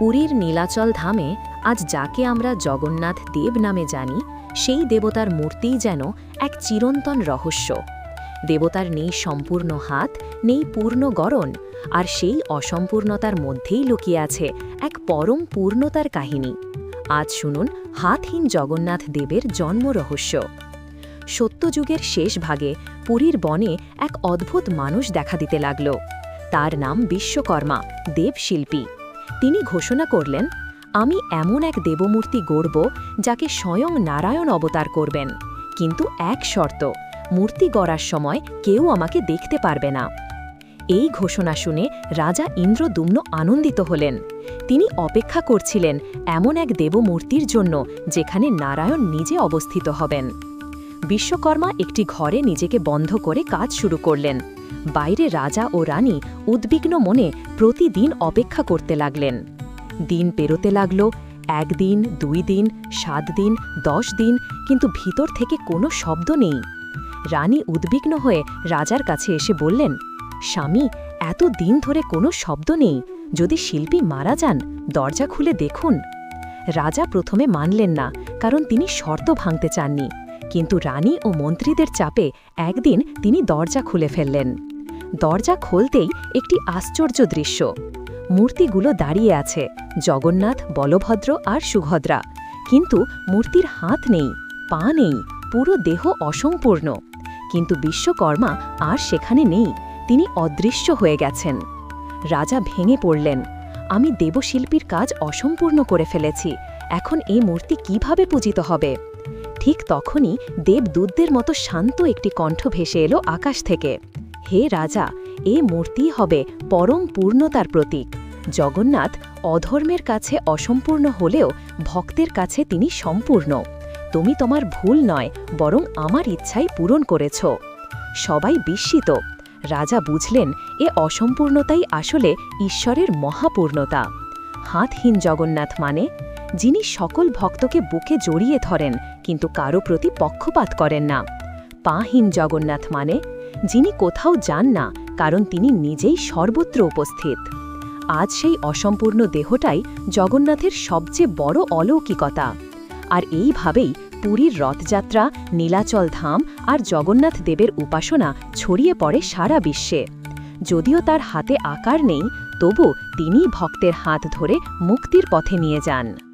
পুরীর নীলাচল ধামে আজ যাকে আমরা জগন্নাথ দেব নামে জানি, সেই দেবতার মূর্তিই যেন এক চিরন্তন রহস্য। দেবতার নেই সম্পূর্ণ হাত, নেই পূর্ণ গরণ আর সেই অসম্পূর্ণতার মধ্যেই লুকিয়ে আছে এক পরম পূর্ণতার কাহিনী। আজ শুনুন হাতহীন জগন্নাথ দেবের জন্ম রহস্য। সত্যযুগের শেষ ভাগে পুরীর বনে এক অদ্ভুত মানুষ দেখা দিতে লাগল। তার নাম বিশ্বকর্মা, দেবশিল্পী। তিনি ঘোষণা করলেন, আমি এমন এক দেবমূর্তি গড়ব যাকে স্বয়ং নারায়ণ অবতার করবেন। কিন্তু এক শর্ত, মূর্তি গড়ার সময় কেউ আমাকে দেখতে পারবে না। এই ঘোষণা শুনে রাজা ইন্দ্রদুম্ন আনন্দিত হলেন। তিনি অপেক্ষা করছিলেন এমন এক দেবমূর্তির জন্য যেখানে নারায়ণ নিজে অবস্থিত হবেন। বিশ্বকর্মা একটি ঘরে নিজেকে বন্ধ করে কাজ শুরু করলেন। বাইরে রাজা ও রানী উদ্বিগ্ন মনে প্রতিদিন অপেক্ষা করতে লাগলেন। দিন পেরোতে লাগল, একদিন, দুই দিন, সাত দিন, দশ দিন, কিন্তু ভিতর থেকে কোনো শব্দ নেই। রানী উদ্বিগ্ন হয়ে রাজার কাছে এসে বললেন, স্বামী, এত দিন ধরে কোনো শব্দ নেই। যদি শিল্পী মারা যান, দরজা খুলে দেখুন। রাজা প্রথমে মানলেন না, কারণ তিনি শর্ত ভাঙতে চাননি। কিন্তু রানী ও মন্ত্রীদের চাপে একদিন তিনি দরজা খুলে ফেললেন। দরজা খুলতেই একটি আশ্চর্য দৃশ্য। মূর্তিগুলো দাঁড়িয়ে আছে, জগন্নাথ, বলভদ্র আর সুভদ্রা। কিন্তু মূর্তির হাত নেই, পা নেই, পুরো দেহ অসম্পূর্ণ। কিন্তু বিশ্বকর্মা আর সেখানে নেই, তিনি অদৃশ্য হয়ে গেছেন। রাজা ভেঙে পড়লেন, আমি দেবশিল্পীর কাজ অসম্পূর্ণ করে ফেলেছি, এখন এই মূর্তি কীভাবে পূজিত হবে? ঠিক তখনই দেবদূতদের মতো শান্ত একটি কণ্ঠ ভেসে এলো আকাশ থেকে। হে রাজা, এ মূর্তি হবে পরম পূর্ণতার প্রতীক। জগন্নাথ অধর্মের কাছে অসম্পূর্ণ হলেও ভক্তের কাছে তিনি সম্পূর্ণ। তুমি তোমার ভুল নয়, বরং আমার ইচ্ছাই পূরণ করেছ। সবাই বিস্মিত। রাজা বুঝলেন, এ অসম্পূর্ণতাই আসলে ঈশ্বরের মহাপূর্ণতা। হাতহীন জগন্নাথ মানে যিনি সকল ভক্তকে বুকে জড়িয়ে ধরেন, কিন্তু কারও প্রতি পক্ষপাত করেন না। পাহীন জগন্নাথ মানে যিনি কোথাও যান না, কারণ তিনি নিজেই সর্বত্র উপস্থিত। আজ সেই অসম্পূর্ণ দেহটাই জগন্নাথের সবচেয়ে বড় অলৌকিকতা। আর এইভাবেই পুরীর রথযাত্রা, নীলাচল ধাম আর জগন্নাথ দেবের উপাসনা ছড়িয়ে পড়ে সারা বিশ্বে। যদিও তার হাতে আকার নেই, তবু তিনিই ভক্তের হাত ধরে মুক্তির পথে নিয়ে যান।